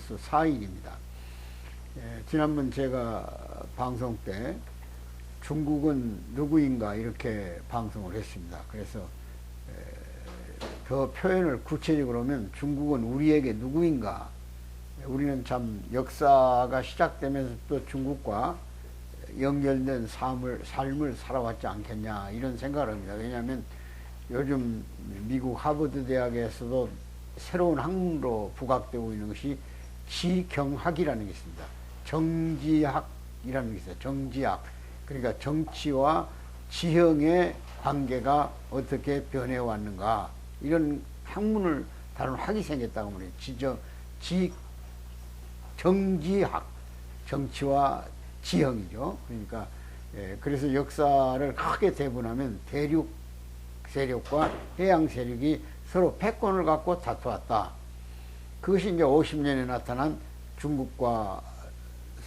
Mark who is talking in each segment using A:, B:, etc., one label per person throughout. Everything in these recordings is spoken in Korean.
A: 3월이 돼가지고 벌써 4일입니다. 예, 지난번 제가 방송 때 중국은 누구인가 이렇게 방송을 했습니다. 그래서 에, 더 표현을 구체적으로 하면 중국은 우리에게 누구인가 우리는 참 역사가 시작되면서부터 중국과 연결된 삶을, 삶을 살아왔지 않겠냐 이런 생각을 합니다. 왜냐하면 요즘 미국 하버드 대학에서도 새로운 학문으로 부각되고 있는 것이 지경학이라는 게 있습니다. 정지학이라는 게 있어요. 정지학. 그러니까 정치와 지형의 관계가 어떻게 변해왔는가 이런 학문을 다룬 학이 생겼다고 말해요. 지정, 지, 정지학. 정치와 지형이죠. 그러니까 예, 그래서 역사를 크게 대분하면 대륙 세력과 해양 세력이 서로 패권을 갖고 다투었다. 그것이 이제 50년에 나타난 중국과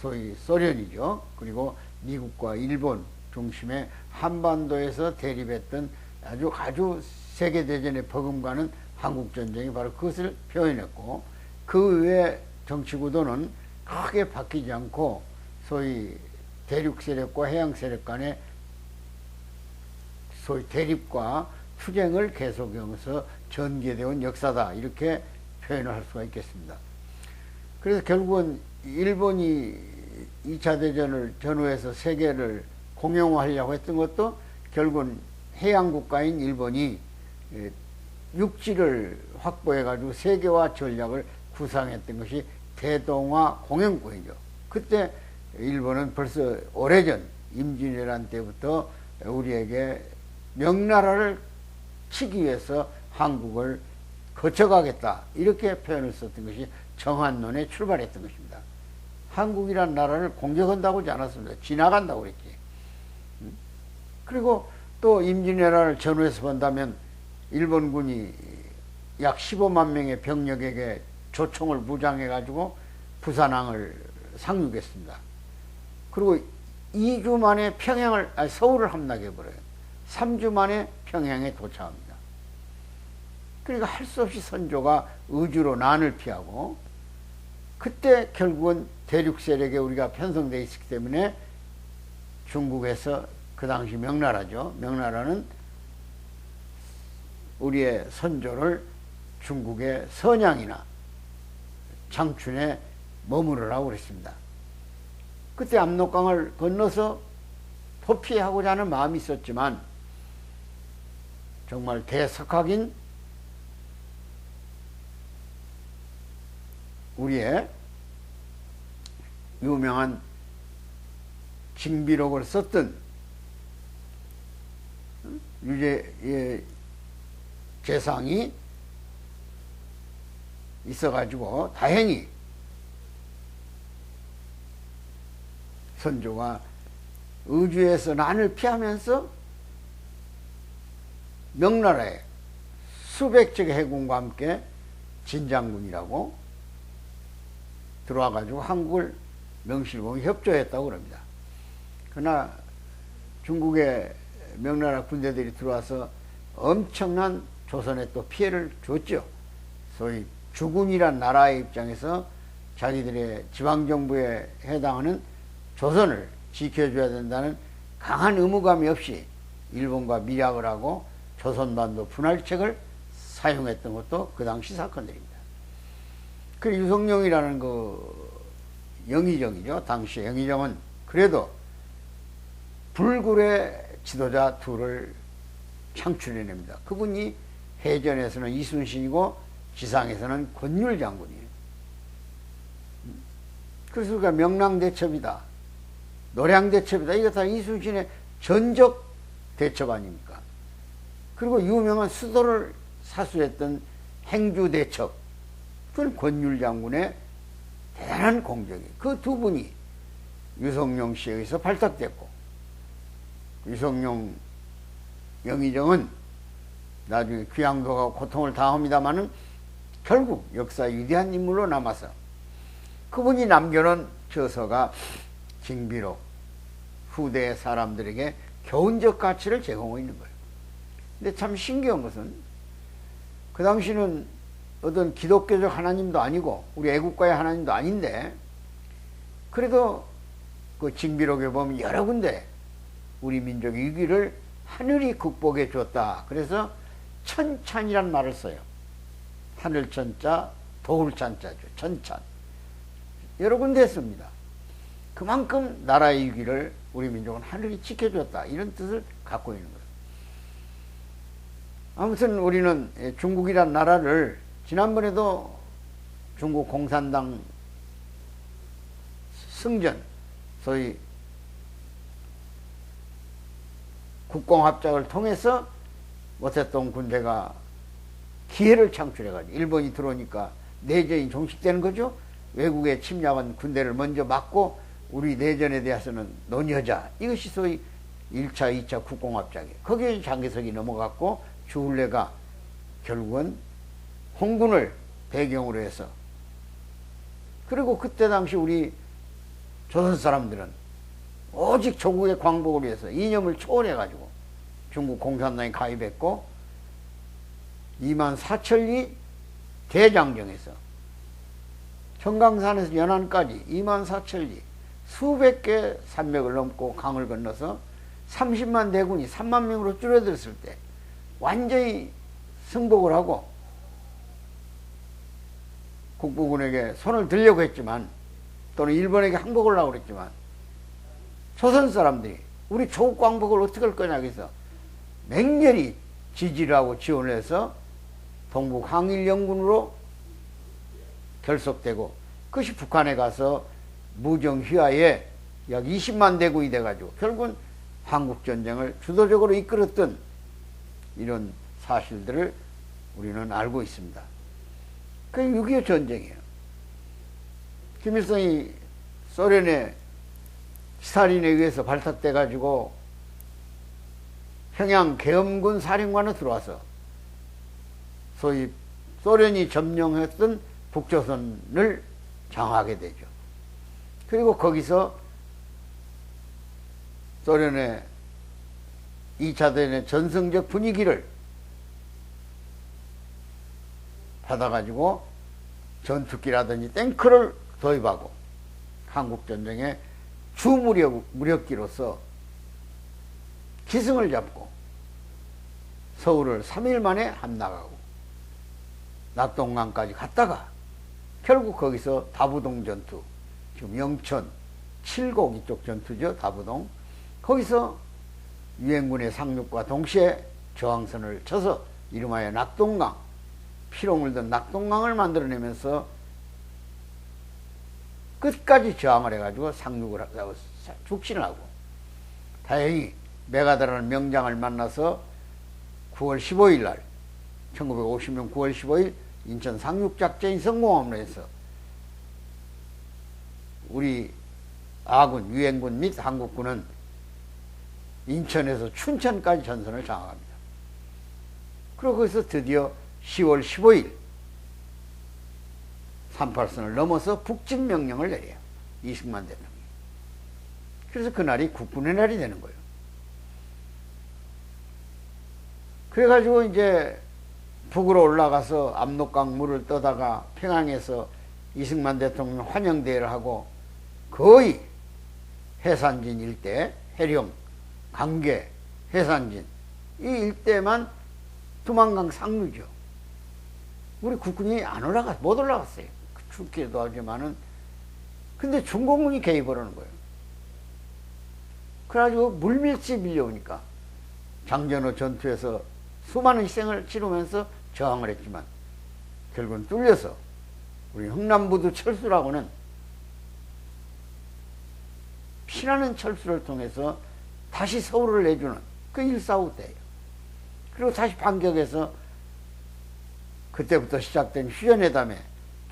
A: 소위 소련이죠. 그리고 미국과 일본 중심의 한반도에서 대립했던 아주 아주 세계대전의 버금가는 한국전쟁이 바로 그것을 표현했고 그 외에 정치 구도는 크게 바뀌지 않고 소위 대륙 세력과 해양 세력 간의 소위 대립과 투쟁을 계속하면서 전개되어 온 역사다 이렇게 표현을 할 수가 있겠습니다. 그래서 결국은 일본이 2차 대전을 전후해서 세계를 공용화하려고 했던 것도 결국은 해양 국가인 일본이 예, 육지를 확보해 가지고 세계화 전략을 구상했던 것이 대동아 공영권이죠. 그때 일본은 벌써 오래전 임진왜란 때부터 우리에게 명나라를 치기 위해서 한국을 거쳐가겠다 이렇게 표현을 썼던 것이 정한론에 출발했던 것입니다. 한국이란 나라를 공격한다고 하지 않았습니다. 지나간다고 그랬지. 음? 그리고 또 임진왜란을 전후해서 본다면 일본군이 약 15만 명의 병력에게 조총을 무장해 가지고 부산항을 상륙했습니다. 그리고 2주 만에 평양을 아니 서울을 함락해 버려요. 3주 만에 평양에 도착합니다. 그러니까 할 수 없이 선조가 의주로 난을 피하고 그때 결국은 대륙 세력에 우리가 편성되어 있기 때문에 중국에서 그 당시 명나라죠. 명나라는 우리의 선조를 중국의 선양이나 장춘에 머무르라고 그랬습니다. 그때 압록강을 건너서 포피하고자 하는 마음이 있었지만 정말 대석학인 우리의 유명한 징비록을 썼던 유재의 재상이 있어가지고 다행히 선조가 의주에서 난을 피하면서 명나라에 수백 척의 해군과 함께 진장군이라고 들어와 가지고 한국을 명실공히 협조했다고 그럽니다. 그러나 중국의 명나라 군대들이 들어와서 엄청난 조선에 또 피해를 줬죠. 소위 주군이란 나라의 입장에서 자기들의 지방정부에 해당하는 조선을 지켜줘야 된다는 강한 의무감이 없이 일본과 밀약을 하고 조선반도 분할책을 사용했던 것도 그 당시 사건들입니다. 그 유성룡이라는 그 영의정이죠. 당시 영의정은 그래도 불굴의 지도자 둘을 창출해냅니다. 그분이 해전에서는 이순신이고 지상에서는 권율 장군이에요. 그래서 우리가 명랑대첩이다. 노량대첩이다. 이거 다 이순신의 전적 대첩 아닙니까? 그리고 유명한 수도를 사수했던 행주대첩. 그건 권율 장군의 대단한 공적이. 그 두 분이 유성룡 씨에 의해서 발탁됐고, 유성룡 영의정은 나중에 귀양도가 고통을 당합니다마는 결국 역사 위대한 인물로 남아서 그분이 남겨놓은 저서가 징비록 후대 사람들에게 교훈적 가치를 제공하고 있는 거예요. 근데 참 신기한 것은 그 당시는 어떤 기독교적 하나님도 아니고 우리 애국가의 하나님도 아닌데 그래도 그 징비록에 보면 여러 군데 우리 민족의 위기를 하늘이 극복해 줬다. 그래서 천찬이란 말을 써요. 하늘 천자, 도울 찬자죠. 천찬. 여러 군데 했습니다. 그만큼 나라의 위기를 우리 민족은 하늘이 지켜줬다. 이런 뜻을 갖고 있는 거예요. 아무튼 우리는 중국이란 나라를 지난번에도 중국 공산당 승전, 소위 국공합작을 통해서 모태동 군대가 기회를 창출해가지고 일본이 들어오니까 내전이 종식되는 거죠. 외국의 침략한 군대를 먼저 막고 우리 내전에 대해서는 논의하자. 이것이 소위 1차, 2차 국공합작이에요. 거기에 장기석이 넘어갔고 주울레가 결국은 홍군을 배경으로 해서. 그리고 그때 당시 우리 조선 사람들은 오직 조국의 광복을 위해서 이념을 초월해가지고 중국 공산당에 가입했고 2만 4천리 대장정에서 청강산에서 연안까지 2만 4천리 수백 개 산맥을 넘고 강을 건너서 30만 대군이 3만 명으로 줄어들었을 때 완전히 승복을 하고 국부군에게 손을 들려고 했지만 또는 일본에게 항복을 하고 그랬지만 조선 사람들이 우리 조국 광복을 어떻게 할 거냐 해서 맹렬히 지지를 하고 지원을 해서 동북 항일연군으로 결속되고 그것이 북한에 가서 무정 휘하에 약 20만 대군이 돼가지고 결국은 한국전쟁을 주도적으로 이끌었던 이런 사실들을 우리는 알고 있습니다. 그게 6.25 전쟁이에요. 김일성이 소련의 스탈린에 의해서 발탁돼 가지고 평양 계엄군 사령관으로 들어와서 소위 소련이 점령했던 북조선을 장하게 되죠. 그리고 거기서 소련의 2차 대전의 전승적 분위기를 받아가지고 전투기라든지 탱크를 도입하고 한국전쟁의 주무력, 무력기로서 기승을 잡고 서울을 3일 만에 함락하고 낙동강까지 갔다가 결국 거기서 다부동 전투, 지금 영천, 칠곡 이쪽 전투죠, 다부동. 거기서 유엔군의 상륙과 동시에 저항선을 쳐서 이름하여 낙동강, 피로 물든 낙동강을 만들어내면서 끝까지 저항을 해가지고 상륙을 하고 죽신을 하고 다행히 메가다라는 명장을 만나서 9월 15일 날 1950년 9월 15일 인천 상륙작전이 성공함으로 해서 우리 아군, 유엔군 및 한국군은 인천에서 춘천까지 전선을 장악합니다. 그리고 거기서 드디어 10월 15일 38선을 넘어서 북진 명령을 내려요. 이승만 대통령이. 그래서 그날이 국군의 날이 되는 거예요. 그래가지고 이제 북으로 올라가서 압록강 물을 떠다가 평양에서 이승만 대통령 환영대회를 하고 거의 해산진 일대, 해령, 강계, 해산진 이 일대만 두만강 상류죠. 우리 국군이 안 올라가 못 올라갔어요. 춥기도 하지만은 근데 중공군이 개입을 하는 거예요. 그래가지고 물밀지 밀려오니까 장전호 전투에서 수많은 희생을 치르면서 저항을 했지만 결국은 뚫려서 우리 흥남부두 철수라고는 피나는 철수를 통해서 다시 서울을 내주는 그 일사후 때예요. 그리고 다시 반격해서 그때부터 시작된 휴전회담에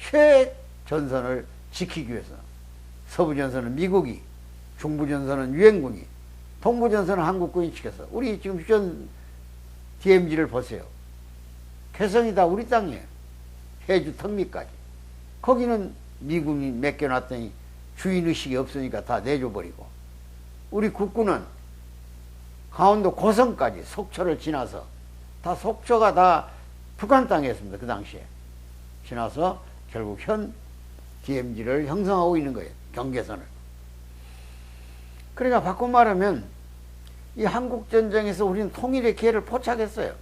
A: 최전선을 지키기 위해서 서부전선은 미국이, 중부전선은 유엔군이, 동부전선은 한국군이 지켜서 우리 지금 휴전 DMZ를 보세요. 개성이 다 우리 땅이에요. 해주 턱밑까지. 거기는 미군이 맡겨놨더니 주인의식이 없으니까 다 내줘버리고 우리 국군은 강원도 고성까지 속초를 지나서 다 속초가 다 북한 땅이었습니다. 그 당시에. 지나서 결국 현 DMZ를 형성하고 있는 거예요. 경계선을. 그러니까 바꿔 말하면 이 한국 전쟁에서 우리는 통일의 기회를 포착했어요.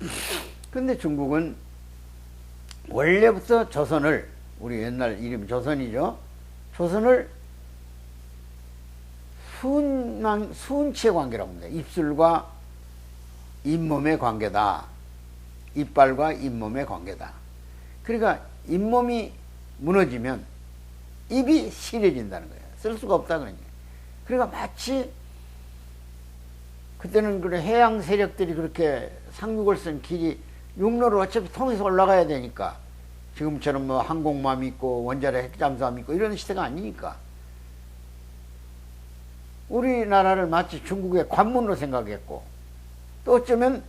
A: 근데 중국은 원래부터 조선을 우리 옛날 이름이 조선이죠. 조선을 수은 수은치의 관계라고 합니다. 입술과 잇몸의 관계다. 이빨과 잇몸의 관계다. 그러니까 잇몸이 무너지면 입이 시려진다는 거예요. 쓸 수가 없다 그러니. 그러니까 마치 그때는 그래 해양 세력들이 그렇게 상륙을 쓴 길이 육로를 어차피 통해서 올라가야 되니까 지금처럼 뭐 항공모함 있고 원자력 핵잠수함 있고 이런 시대가 아니니까 우리나라를 마치 중국의 관문으로 생각했고 또 어쩌면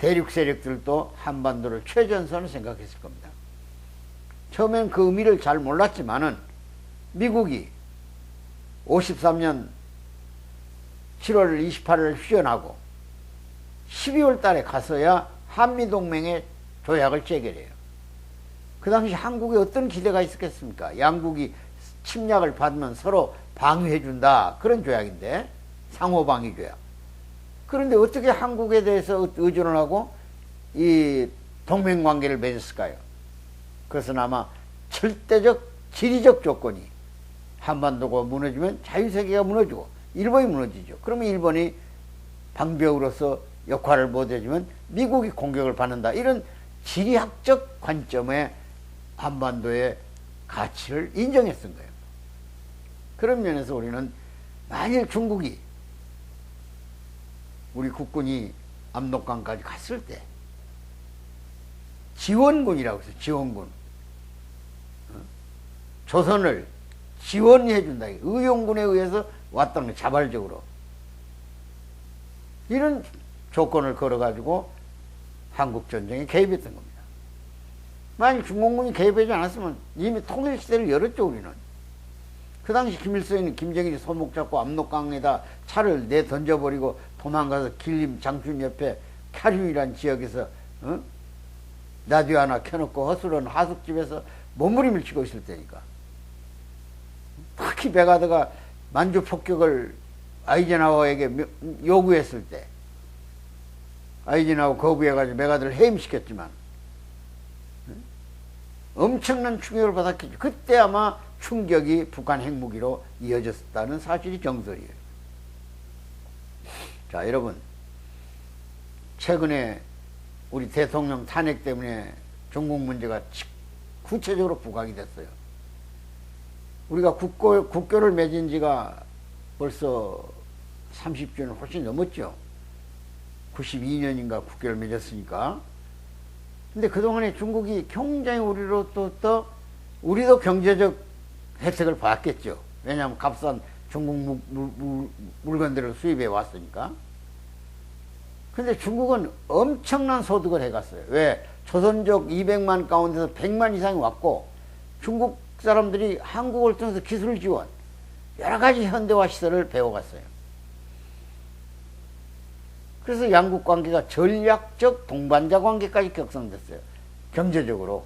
A: 대륙 세력들도 한반도를 최전선으로 생각했을 겁니다. 처음엔 그 의미를 잘 몰랐지만은 미국이 53년 7월 28일 휴전하고 12월 달에 가서야 한미동맹의 조약을 체결해요. 그 당시 한국에 어떤 기대가 있었겠습니까? 양국이 침략을 받으면 서로 방위해준다. 그런 조약인데, 상호방위 조약. 그런데 어떻게 한국에 대해서 의존을 하고 이 동맹관계를 맺었을까요? 그것은 아마 절대적 지리적 조건이 한반도가 무너지면 자유세계가 무너지고 일본이 무너지죠. 그러면 일본이 방벽으로서 역할을 못해주면 미국이 공격을 받는다. 이런 지리학적 관점의 한반도의 가치를 인정했던 거예요. 그런 면에서 우리는 만일 중국이 우리 국군이 압록강까지 갔을 때 지원군이라고 해서 지원군 어? 조선을 지원해 준다. 의용군에 의해서 왔다는 거 자발적으로 이런 조건을 걸어가지고 한국 전쟁에 개입했던 겁니다. 만약 중공군이 개입하지 않았으면 이미 통일 시대를 열었죠 우리는. 그 당시 김일성이 김정일이 손목 잡고 압록강에다 차를 내 던져버리고 도망가서 길림 장춘 옆에 캬륜이란 지역에서 어? 라디오 하나 켜놓고 허술한 하숙집에서 몸부림을 치고 있을 때니까. 특히 베가드가 만주 폭격을 아이젠하워에게 요구했을 때 아이젠하워 거부해가지고 메가드를 해임시켰지만 엄청난 충격을 받았겠죠. 그때 아마 충격이 북한 핵무기로 이어졌다는 사실이 정설이에요. 자, 여러분. 최근에 우리 대통령 탄핵 때문에 중국 문제가 구체적으로 부각이 됐어요. 우리가 국고, 국교를 맺은 지가 벌써 30주년 훨씬 넘었죠. 92년인가 국교를 맺었으니까. 근데 그동안에 중국이 굉장히 우리로 또, 또, 우리도 경제적 혜택을 받았겠죠. 왜냐하면 값싼 중국 물, 물, 물건들을 수입해 왔으니까. 근데 중국은 엄청난 소득을 해갔어요. 왜? 조선족 200만 가운데서 100만 이상이 왔고, 중국 사람들이 한국을 통해서 기술 지원, 여러 가지 현대화 시설을 배워갔어요. 그래서 양국 관계가 전략적 동반자 관계까지 격성됐어요. 경제적으로.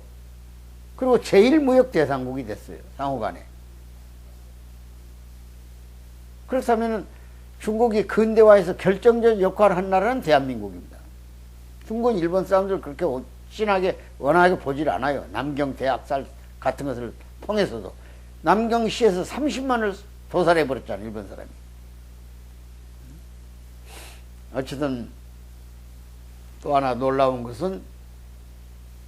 A: 그리고 제일무역 대상국이 됐어요. 상호 간에. 그렇다면 중국이 근대화에서 결정적 역할을 한 나라는 대한민국입니다. 중국은 일본 사람들 그렇게 진하게 원하게 보질 않아요. 남경 대학살 같은 것을 통해서도. 남경시에서 30만을 도살해 버렸잖아요. 일본 사람이. 어쨌든 또 하나 놀라운 것은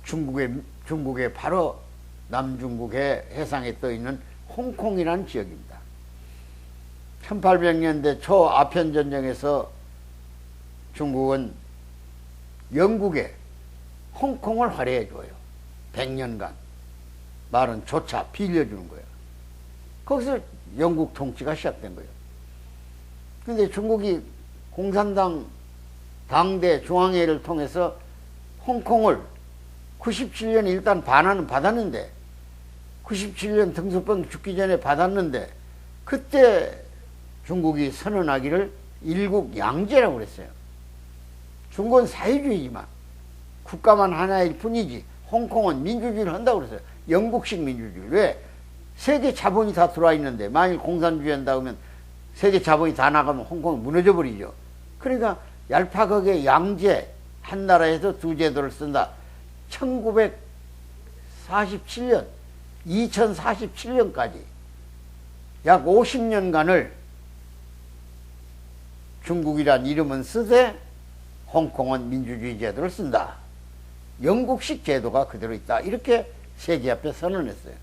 A: 중국의 중국의 바로 남중국의 해상에 떠 있는 홍콩이라는 지역입니다. 1800년대 초 아편 전쟁에서 중국은 영국에 홍콩을 활용해 줘요. 100년간. 말은 조차 빌려주는 거예요. 거기서 영국 통치가 시작된 거예요. 근데 중국이 공산당 당대 중앙회를 통해서 홍콩을 97년 일단 반환은 받았는데 97년 등소병 죽기 전에 받았는데 그때 중국이 선언하기를 일국 양제라고 그랬어요. 중국은 사회주의지만 국가만 하나일 뿐이지 홍콩은 민주주의를 한다고 그랬어요. 영국식 민주주의. 왜? 세계 자본이 다 들어와 있는데 만일 공산주의 한다 그러면 세계 자본이 다 나가면 홍콩은 무너져 버리죠. 그러니까 얄파각의 양제 한 나라에서 두 제도를 쓴다. 1947년, 2047년까지 약 50년간을 중국이란 이름은 쓰되 홍콩은 민주주의 제도를 쓴다. 영국식 제도가 그대로 있다. 이렇게 세계 앞에 선언했어요.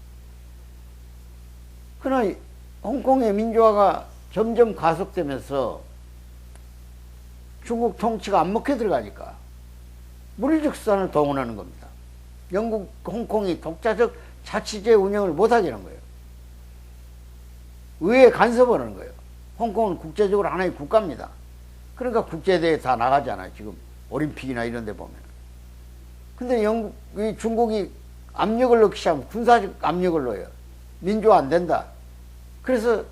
A: 그러나 홍콩의 민주화가 점점 가속되면서 중국 통치가 안 먹혀 들어가니까 물리적 수단을 동원하는 겁니다. 영국, 홍콩이 독자적 자치제 운영을 못하게 하는 거예요. 의회 간섭을 하는 거예요. 홍콩은 국제적으로 하나의 국가입니다. 그러니까 국제대회에 다 나가잖아요. 지금 올림픽이나 이런 데 보면. 근데 영국, 이 중국이 압력을 넣기 시작하면 군사적 압력을 넣어요. 민주화 안 된다. 그래서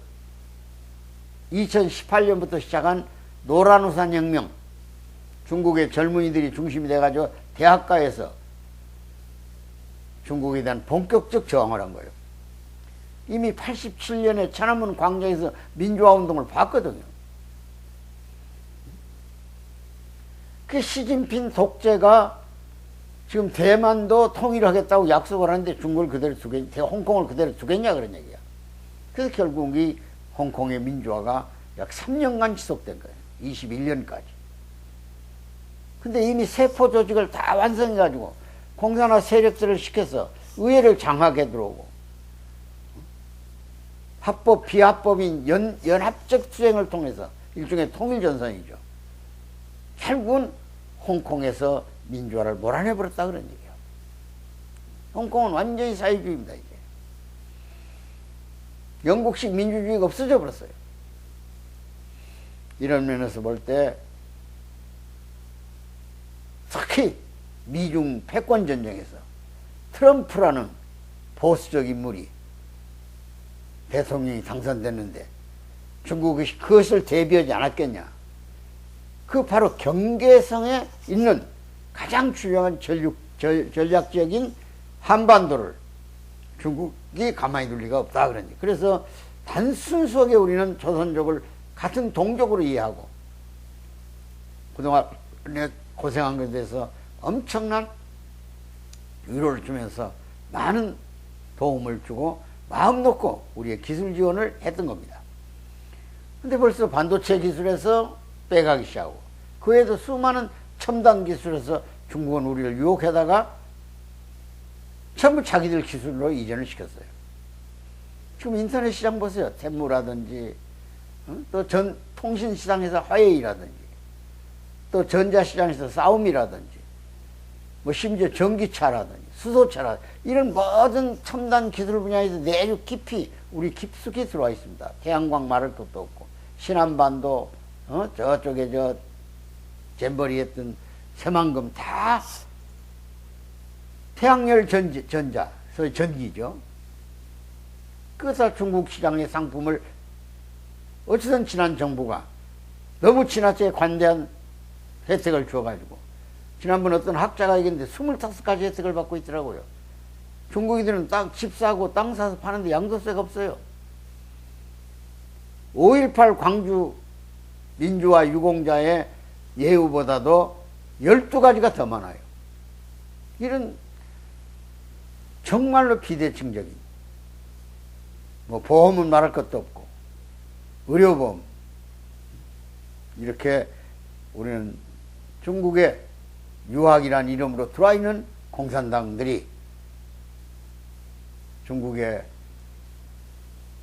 A: 2018년부터 시작한 노란우산 혁명, 중국의 젊은이들이 중심이 돼가지고 대학가에서 중국에 대한 본격적 저항을 한 거예요. 이미 87년에 천안문 광장에서 민주화 운동을 봤거든요. 그 시진핑 독재가 지금 대만도 통일하겠다고 약속을 하는데 중국을 그대로 두겠, 홍콩을 그대로 두겠냐 그런 얘기야. 그래서 결국 이 홍콩의 민주화가 약 3년간 지속된 거예요. 21년까지. 근데 이미 세포 조직을 다 완성해가지고 공산화 세력들을 시켜서 의회를 장악해 들어오고 합법 비합법인 연, 연합적 투쟁을 통해서 일종의 통일전선이죠. 결국은 홍콩에서 민주화를 몰아내 버렸다 그런 얘기예요. 홍콩은 완전히 사회주의입니다 이제. 영국식 민주주의가 없어져 버렸어요. 이런 면에서 볼 때 특히 미중 패권 전쟁에서 트럼프라는 보수적 인물이 대통령이 당선됐는데 중국이 그것을 대비하지 않았겠냐. 그 바로 경계성에 있는 가장 중요한 전략, 전략적인 한반도를 중국이 가만히 둘 리가 없다 그러니 그래서 단순 속에 우리는 조선족을 같은 동족으로 이해하고 그동안 고생한 것에 대해서 엄청난 위로를 주면서 많은 도움을 주고 마음 놓고 우리의 기술 지원을 했던 겁니다. 근데 벌써 반도체 기술에서 빼가기 시작하고 그 외에도 수많은 첨단 기술에서 중국은 우리를 유혹하다가 전부 자기들 기술로 이전을 시켰어요. 지금 인터넷 시장 보세요. 텐무라든지 어? 또전 통신 시장에서 화웨이라든지 또 전자 시장에서 싸움이라든지 뭐 심지어 전기차라든지 수소차라든지 이런 모든 첨단 기술 분야에서 내주 깊이 우리 깊숙이 들어와 있습니다. 태양광 말할 것도 없고 신안반도 어? 저쪽에 저 잼버리 했던 새만금 다 태양열 전지, 전자, 소위 전기죠. 그래서 중국 시장의 상품을 어찌든 지난 정부가 너무 지나치게 관대한 혜택을 줘가지고 지난번 어떤 학자가 얘기했는데 25가지 혜택을 받고 있더라고요. 중국인들은 땅, 집 사고 땅 사서 파는데 양도세가 없어요. 5.18 광주 민주화 유공자의 예우보다도 12가지가 더 많아요. 이런 정말로 비대칭적인 뭐 보험은 말할 것도 없고 의료보험 이렇게 우리는 중국의 유학이란 이름으로 들어와 있는 공산당들이 중국의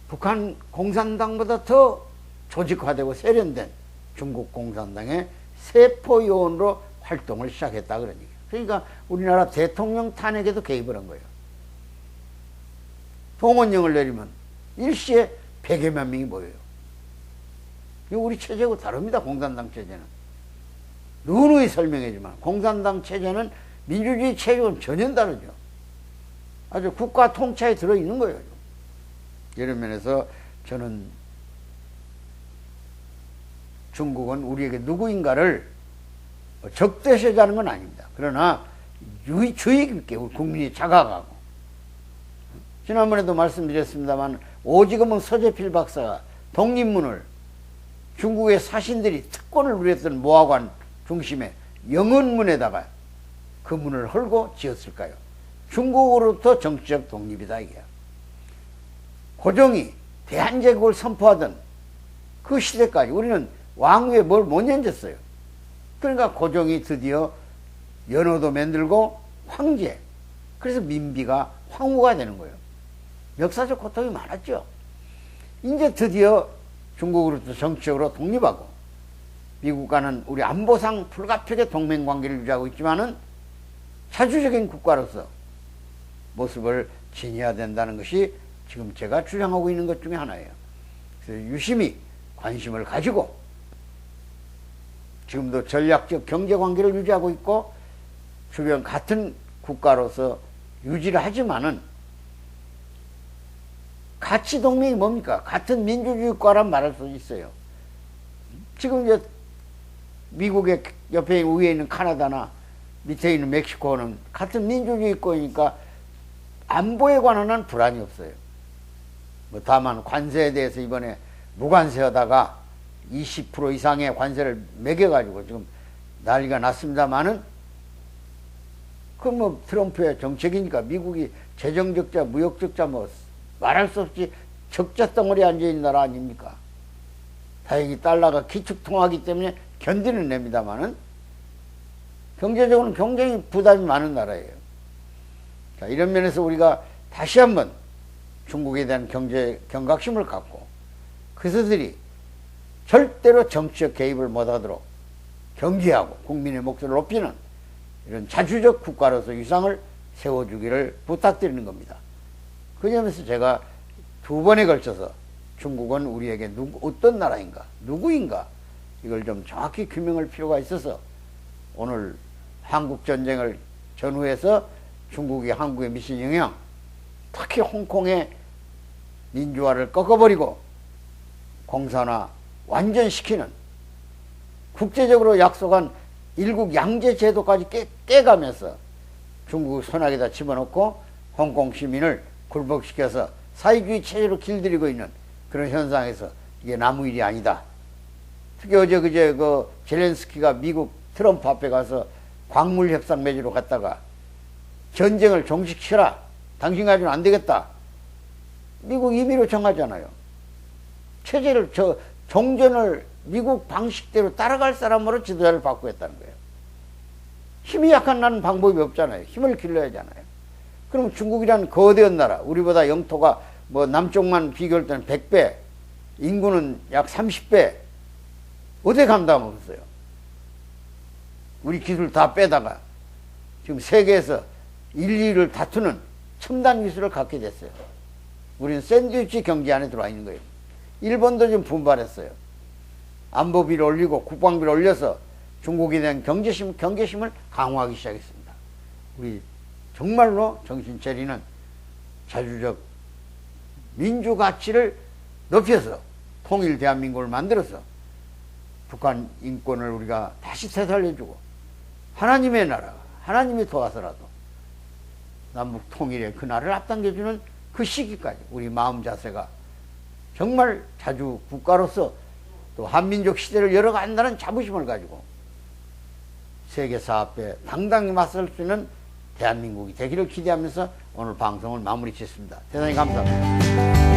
A: 북한 공산당보다 더 조직화되고 세련된 중국 공산당의 세포요원으로 활동을 시작했다 얘기예요. 그러니까 우리나라 대통령 탄핵에도 개입을 한 거예요. 동원령을 내리면 일시에 100여만 명이 모여요. 우리 체제하고 다릅니다. 공산당 체제는. 누누이 설명하지만 공산당 체제는 민주주의 체제는 전혀 다르죠. 아주 국가 통치에 들어있는 거예요. 이런 면에서 저는 중국은 우리에게 누구인가를 적대시하자는 건 아닙니다. 그러나 유- 주의 깊게 우리 국민이 자각하고 지난번에도 말씀드렸습니다만 오지금은 서재필 박사가 독립문을 중국의 사신들이 특권을 누렸던 모화관 중심에 영언문에다가 그 문을 헐고 지었을까요? 중국으로부터 정치적 독립이다 이게. 고종이 대한제국을 선포하던 그 시대까지 우리는 왕위에 뭘 못 연졌어요. 그러니까 고종이 드디어 연호도 만들고 황제. 그래서 민비가 황후가 되는 거예요. 역사적 고통이 많았죠. 이제 드디어 중국으로부터 정치적으로 독립하고 미국과는 우리 안보상 불가피하게 동맹 관계를 유지하고 있지만은 자주적인 국가로서 모습을 지녀야 된다는 것이 지금 제가 주장하고 있는 것 중에 하나예요. 그래서 유심히 관심을 가지고 지금도 전략적 경제 관계를 유지하고 있고 주변 같은 국가로서 유지를 하지만은 가치 동맹이 뭡니까? 같은 민주주의 국가란 말할 수 있어요. 지금 이제 미국의 옆에 위에 있는 카나다나 밑에 있는 멕시코는 같은 민주주의권이니까 안보에 관한 한 불안이 없어요. 뭐 다만 관세에 대해서 이번에 무관세하다가 20% 이상의 관세를 매겨가지고 지금 난리가 났습니다만은 그뭐 트럼프의 정책이니까 미국이 재정적자, 무역적자 뭐 말할 수 없이 적자 덩어리 앉아있는 나라 아닙니까? 다행히 달러가 기축통화기 때문에 견디는 냅니다만은 경제적으로는 굉장히 부담이 많은 나라예요. 자, 이런 면에서 우리가 다시 한번 중국에 대한 경제 경각심을 갖고 그들이 절대로 정치적 개입을 못하도록 경계하고 국민의 목소리를 높이는 이런 자주적 국가로서 위상을 세워주기를 부탁드리는 겁니다. 그 점에서 제가 두 번에 걸쳐서 중국은 우리에게 누구, 어떤 나라인가, 누구인가, 이걸 좀 정확히 규명할 필요가 있어서 오늘 한국 전쟁을 전후해서 중국이 한국에 미친 영향, 특히 홍콩의 민주화를 꺾어버리고 공산화 완전시키는 국제적으로 약속한 일국 양제 제도까지 깨, 깨가면서 중국 손아귀에다 집어넣고 홍콩 시민을 굴복시켜서 사회주의 체제로 길들이고 있는 그런 현상에서 이게 나무 일이 아니다. 특히 어제 그제 그 젤렌스키가 미국 트럼프 앞에 가서 광물 협상 맺으러 갔다가 전쟁을 종식시켜라. 당신 가지고는 안 되겠다. 미국 임의로 정하잖아요. 체제를 저 종전을 미국 방식대로 따라갈 사람으로 지도자를 바꾸겠다는 거예요. 힘이 약한 나는 방법이 없잖아요. 힘을 길러야 하잖아요. 그럼 중국이라는 거대한 나라, 우리보다 영토가 뭐 남쪽만 비교할 때는 100배, 인구는 약 30배, 어떻게 감당하겠어요? 우리 기술 다 빼다가 지금 세계에서 1, 2를 다투는 첨단 기술을 갖게 됐어요. 우리는 샌드위치 경제 안에 들어와 있는 거예요. 일본도 좀 분발했어요. 안보비를 올리고 국방비를 올려서 중국에 대한 경제심, 경계심을 강화하기 시작했습니다. 우리 정말로 정신 차리는 자주적 민주 가치를 높여서 통일 대한민국을 만들어서 북한 인권을 우리가 다시 되살려주고 하나님의 나라, 하나님이 도와서라도 남북 통일의 그 날을 앞당겨주는 그 시기까지 우리 마음 자세가 정말 자주 국가로서 또 한민족 시대를 열어간다는 자부심을 가지고 세계사 앞에 당당히 맞설 수 있는 대한민국이 되기를 기대하면서 오늘 방송을 마무리 짓습니다. 대단히 감사합니다.